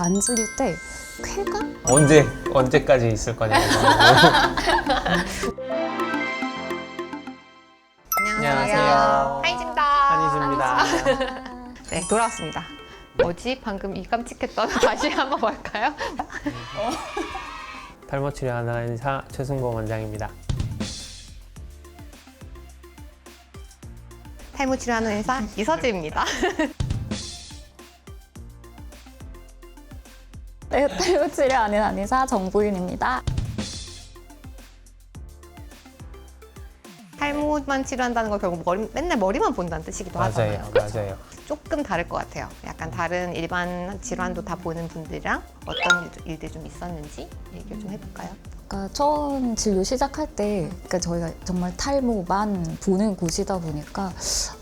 만질 때 쾌감? 언제 언제까지 있을 거냐고. 안녕하세요. 하이진다. 한이즈입니다. 네, 돌아왔습니다. 뭐지? 방금 이 깜찍했던 다시 한번 볼까요? 탈모 치료하는 한의사 최승범 원장입니다. 탈모 치료하는 의사 이서지입니다. 네, 탈모 치료하는 한의사 정보윤입니다. 탈모만 치료한다는 건 결국 머리, 맨날 머리만 본다는 뜻이기도 하잖아요. 맞아요, 그렇죠? 맞아요. 조금 다를 것 같아요. 약간 다른 일반 질환도 다 보는 분들이랑 어떤 일- 일들이 좀 있었는지 얘기를 좀 해볼까요? 그러니까 처음 진료 시작할 때, 그러니까 저희가 정말 탈모만 보는 곳이다 보니까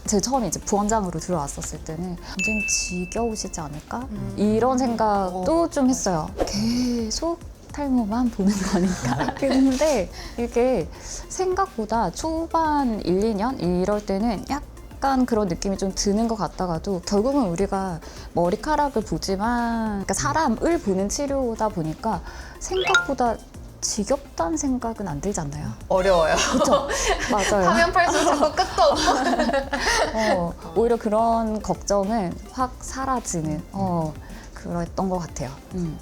제가 처음에 이제 부원장으로 들어왔었을 때는 완전 지겨우시지 않을까 음. 이런 생각도 좀 했어요. 계속 탈모만 보는 거니까. 근데 이게 생각보다 초반 1, 2년 이럴 때는 약간 그런 느낌이 좀 드는 것 같다가도 결국은 우리가 머리카락을 보지만 그러니까 사람을 보는 치료다 보니까 생각보다 지겹다는 생각은 안 들지 않나요? 어려워요. 그렇죠? 맞아요. 화면 팔수록 자꾸 끝도 없고. 어, 오히려 그런 걱정은 확 사라지는 어, 그랬던 것 같아요. 음.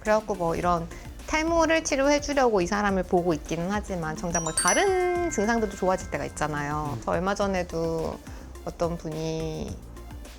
그래갖고 뭐 이런 탈모를 치료해 주려고 이 사람을 보고 있기는 하지만 정작 뭐 다른 증상들도 좋아질 때가 있잖아요. 저 얼마 전에도 어떤 분이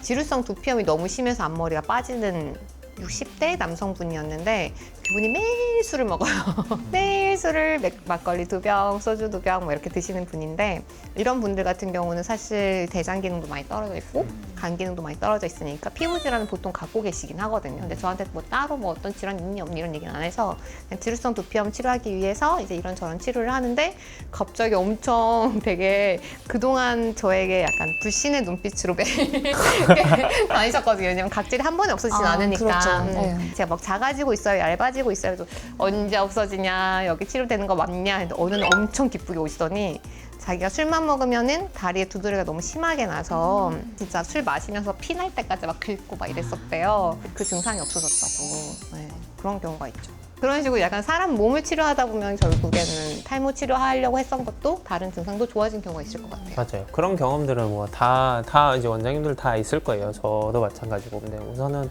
지루성 두피염이 너무 심해서 앞머리가 빠지는 60대 남성분이었는데 그분이 매일 술을 먹어요. 매일 술을 맥- 막걸리 두 병, 소주 두 병 뭐 이렇게 드시는 분인데 이런 분들 같은 경우는 사실 대장 기능도 많이 떨어져 있고 간 기능도 많이 떨어져 있으니까 피부 질환은 보통 갖고 계시긴 하거든요. 근데 저한테 뭐 따로 뭐 어떤 질환 있니 없니 이런 얘기는 안 해서 그냥 지루성 두피염 치료하기 위해서 이제 이런 저런 치료를 하는데 갑자기 엄청 되게 그동안 저에게 약간 불신의 눈빛으로 매일 다니셨거든요. 왜냐면 각질이 한 번에 없어지진 아, 않으니까. 그렇죠. 음, 네. 제가 막 작아지고 있어요, 얇아지고 있어요. 그래서 언제 없어지냐, 여기 치료되는 거 맞냐. 근데 어느 날 엄청 기쁘게 오시더니 자기가 술만 먹으면은 다리에 두드레가 너무 심하게 나서 진짜 술 마시면서 피 날 때까지 막 긁고 막 이랬었대요. 그 증상이 없어졌다고. 네, 그런 경우가 있죠. 그런 식으로 약간 사람 몸을 치료하다 보면 결국에는 탈모 치료하려고 했던 것도 다른 증상도 좋아진 경우가 있을 것 같아요. 맞아요. 그런 경험들은 뭐 다 다 이제 원장님들 다 있을 거예요. 저도 마찬가지고. 근데 우선은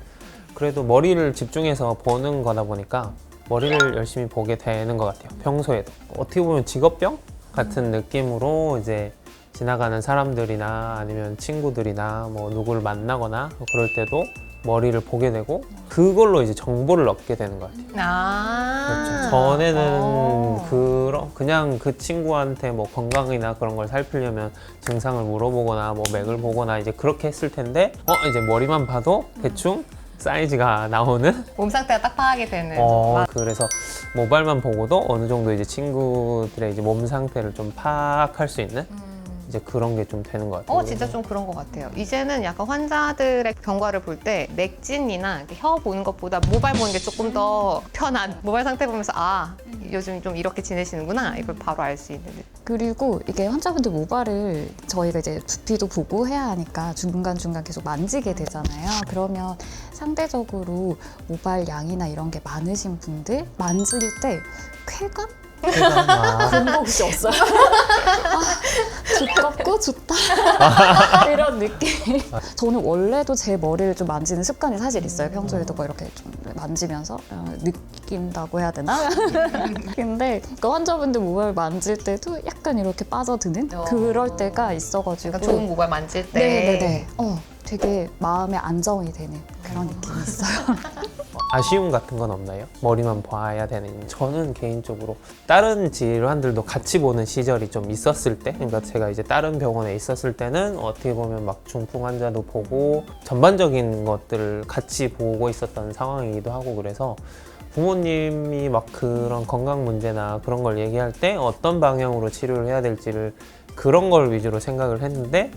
그래도 머리를 집중해서 보는 거다 보니까 머리를 열심히 보게 되는 것 같아요. 평소에도 어떻게 보면 직업병 같은 느낌으로 이제 지나가는 사람들이나 아니면 친구들이나 뭐 누구를 만나거나 그럴 때도 머리를 보게 되고 그걸로 이제 정보를 얻게 되는 것 같아요. 아. 그렇죠. 전에는 어. 그런 그냥 그 친구한테 뭐 건강이나 그런 걸 살피려면 증상을 물어보거나 뭐 맥을 보거나 이제 그렇게 했을 텐데 어 이제 머리만 봐도 대충 사이즈가 나오는 몸 상태가 딱 파악이 되는. 어 그래서 모발만 보고도 어느 정도 이제 친구들의 이제 몸 상태를 좀 파악할 수 있는 이제 그런 게 좀 되는 것 같아요. 어, 진짜 좀 그런 것 같아요. 이제는 약간 환자들의 경과를 볼 때 맥진이나 이렇게 혀 보는 것보다 모발 보는 게 조금 더 편한 모발 상태 보면서 아 요즘 좀 이렇게 지내시는구나 이걸 바로 알 수 있는. 그리고 이게 환자분들 모발을 저희가 이제 두피도 보고 해야 하니까 중간중간 계속 만지게 되잖아요. 그러면 상대적으로 모발 양이나 이런 게 많으신 분들 만질 때 쾌감? 아, 본 곳이 없어요. 아, 두껍고 좋다. 이런 느낌. 저는 원래도 제 머리를 좀 만지는 습관이 사실 있어요. 평소에도 뭐 이렇게 좀 만지면서 어, 느낀다고 해야 되나? 근데 그 환자분들 모발 만질 때도 약간 이렇게 빠져드는 어. 그럴 때가 있어가지고. 제가 좋은 모발 만질 때. 네네네. 어, 되게 마음에 안정이 되는 그런 느낌이 있어요. 아쉬움 같은 건 없나요? 머리만 봐야 되는. 저는 개인적으로 다른 질환들도 같이 보는 시절이 좀 있었을 때, 그러니까 제가 이제 다른 병원에 있었을 때는 어떻게 보면 막 중풍 환자도 보고 전반적인 것들을 같이 보고 있었던 상황이기도 하고 그래서 부모님이 막 그런 건강 문제나 그런 걸 얘기할 때 어떤 방향으로 치료를 해야 될지를 그런 걸 위주로 생각을 했는데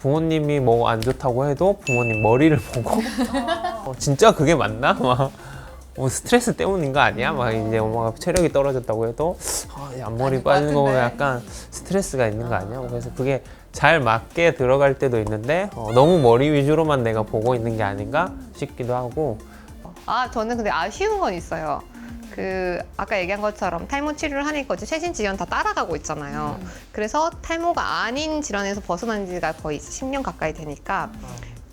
부모님이 뭐 안 좋다고 해도 부모님 머리를 보고 어, 진짜 그게 맞나? 막뭐 스트레스 때문인 거 아니야? 막 이제 엄마가 체력이 떨어졌다고 해도 아, 이 앞머리 빠지는 거 같은데. 약간 스트레스가 있는 거 아니야? 그래서 그게 잘 맞게 들어갈 때도 있는데 어, 너무 머리 위주로만 내가 보고 있는 게 아닌가 싶기도 하고 아 저는 근데 아쉬운 건 있어요. 그 아까 얘기한 것처럼 탈모 치료를 하니까 이제 최신 질환 다 따라가고 있잖아요. 그래서 탈모가 아닌 질환에서 벗어난 지가 거의 10년 가까이 되니까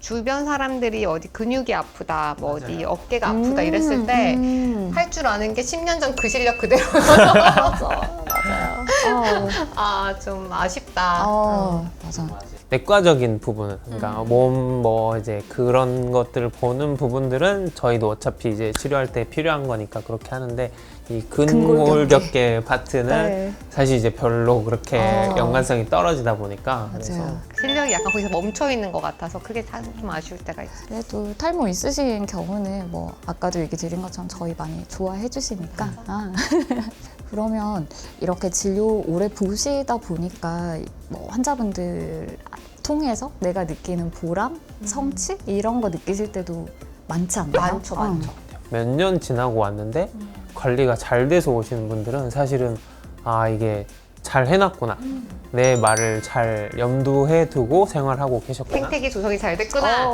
주변 사람들이 어디 근육이 아프다, 뭐 어디 맞아요. 어깨가 아프다 이랬을 때 음. 할줄 아는 게 10년 전 그 실력 그대로 맞아, 맞아요. 어, 아 좀 아쉽다. 어, 맞아. 내과적인 부분은 그러니까 몸 뭐 이제 그런 것들을 보는 부분들은 저희도 어차피 이제 치료할 때 필요한 거니까 그렇게 하는데 이 근골격계 파트는 네. 사실 이제 별로 그렇게 어. 연관성이 떨어지다 보니까 그래서 맞아요. 실력이 약간 거기서 멈춰 있는 것 같아서 그게 참좀 아쉬울 때가 있어요. 그래도 탈모 있으신 경우는 뭐 아까도 얘기 드린 것처럼 저희 많이 좋아해 주시니까 아. 그러면 이렇게 진료 오래 보시다 보니까 뭐 환자분들 통해서 내가 느끼는 보람, 성취 이런 거 느끼실 때도 많지 않나요? 많죠, 어. 많죠. 몇 년 지나고 왔는데 관리가 잘 돼서 오시는 분들은 사실은 아 이게 잘 해놨구나 내 말을 잘 염두해 두고 생활하고 계셨구나 생태계 조성이 잘 됐구나. 어,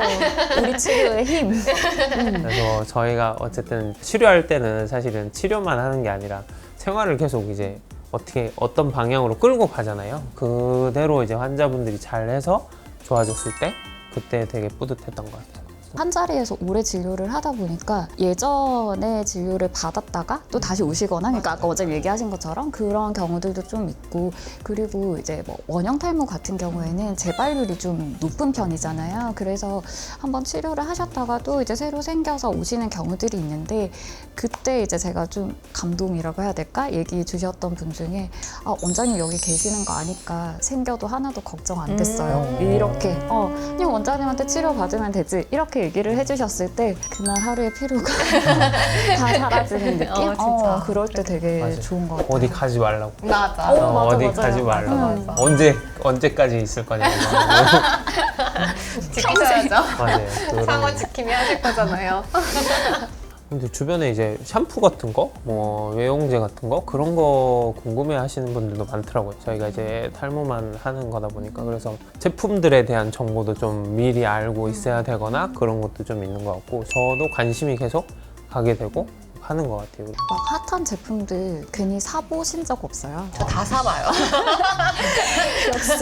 우리 치료의 힘. 그래서 저희가 어쨌든 치료할 때는 사실은 치료만 하는 게 아니라 생활을 계속 이제 어떻게 어떤 방향으로 끌고 가잖아요. 그대로 이제 환자분들이 잘 해서 좋아졌을 때 그때 되게 뿌듯했던 것 같아요. 한 자리에서 오래 진료를 하다 보니까 예전에 진료를 받았다가 또 다시 오시거나 그러니까 아까 어제 얘기하신 것처럼 그런 경우들도 좀 있고 그리고 이제 뭐 원형 탈모 같은 경우에는 재발률이 좀 높은 편이잖아요. 그래서 한번 치료를 하셨다가 또 이제 새로 생겨서 오시는 경우들이 있는데 그때 이제 제가 좀 감동이라고 해야 될까 얘기 주셨던 분 중에 아 원장님 여기 계시는 거 아니까 생겨도 하나도 걱정 안 됐어요. 음. 이렇게 어 그냥 원장님한테 치료 받으면 되지 이렇게 얘기를 해주셨을 때 그날 하루의 피로가 다 사라지는 느낌? 어, 진짜. 그럴 때 되게 맞아요. 좋은 것 같아요. 어디 가지 말라고. 맞아. 어, 어, 맞아, 어디 맞아요. 가지 말라고. 음. 언제 언제까지 있을 거냐고. 지키셔야죠. 맞아요. 상원 지킴이 하실 거잖아요. 근데 주변에 이제 샴푸 같은 거, 뭐 외용제 같은 거 그런 거 궁금해 하시는 분들도 많더라고요. 저희가 이제 탈모만 하는 거다 보니까 그래서 제품들에 대한 정보도 좀 미리 알고 있어야 되거나 그런 것도 좀 있는 것 같고 저도 관심이 계속 가게 되고 하는 것 같아요. 막 핫한 제품들 괜히 사보신 적 없어요? 저 다 사봐요. 역시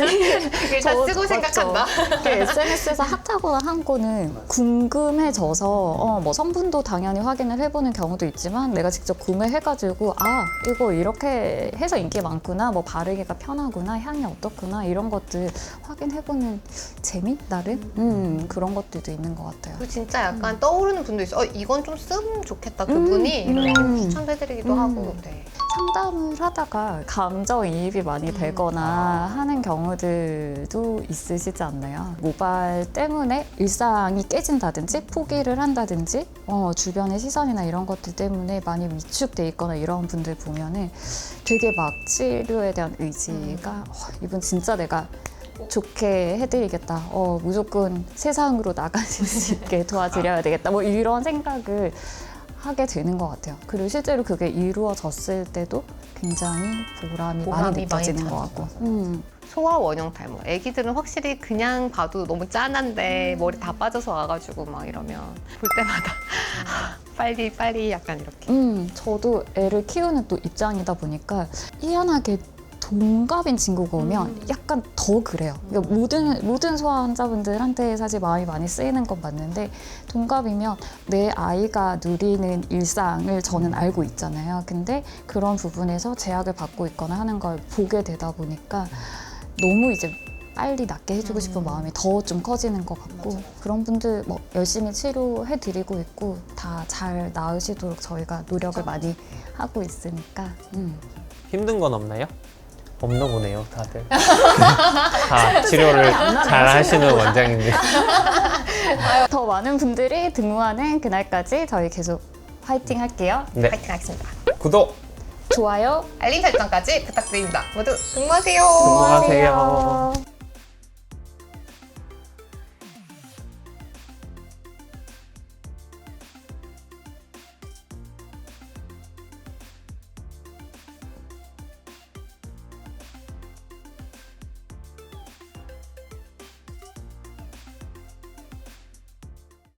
일단 저- 쓰고 맞죠. 생각한다. SNS에서 핫하고 한 거는 궁금해져서 어, 뭐 성분도 당연히 확인을 해보는 경우도 있지만 내가 직접 구매해가지고 아 이거 이렇게 해서 인기 많구나 뭐 바르기가 편하구나 향이 어떻구나 이런 것들 확인해보는 재미 나름 음, 그런 것들도 있는 것 같아요. 그리고 진짜 약간 떠오르는 분도 있어. 어, 이건 좀 쓰면 좋겠다. 그분이 음, 이렇게 음. 추천해드리기도 음. 하고. 네. 상담을 하다가 감정이입이 많이 되거나 하는 경우들도 있으시지 않나요? 모발 때문에 일상이 깨진다든지 포기를 한다든지 어, 주변의 시선이나 이런 것들 때문에 많이 위축돼 있거나 이런 분들 보면은 되게 막 치료에 대한 의지가 어, 이분 진짜 내가 좋게 해드리겠다. 어, 무조건 세상으로 나가실 수 있게 도와드려야 되겠다. 뭐 이런 생각을 하게 되는 것 같아요. 그리고 실제로 그게 이루어졌을 때도 굉장히 보람이, 보람이 많이 느껴지는 많이 것 같고. 음. 소아 원형 탈모. 애기들은 확실히 그냥 봐도 너무 짠한데 머리 다 빠져서 와가지고 막 이러면 볼 때마다 빨리 빨리 약간 이렇게. 음, 저도 애를 키우는 또 입장이다 보니까 희한하게 동갑인 친구가 오면 약간 더 그래요. 그러니까 모든 모든 소아 환자분들한테 사실 마음이 많이 쓰이는 건 맞는데 동갑이면 내 아이가 누리는 일상을 저는 알고 있잖아요. 근데 그런 부분에서 제약을 받고 있거나 하는 걸 보게 되다 보니까 너무 이제 빨리 낫게 해주고 싶은 마음이 더 좀 커지는 것 같고 그런 분들 뭐 열심히 치료해 드리고 있고 다 잘 나으시도록 저희가 노력을 많이 하고 있으니까 음. 힘든 건 없나요? 없나 보네요, 다들. 다 치료를 잘 하시는 원장님들. 더 많은 분들이 등록하는 그날까지 저희 계속 화이팅 할게요. 네, 파이팅 하겠습니다. 구독, 좋아요. 알림 설정까지 부탁드립니다. 모두 응모하세요. 응모하세요.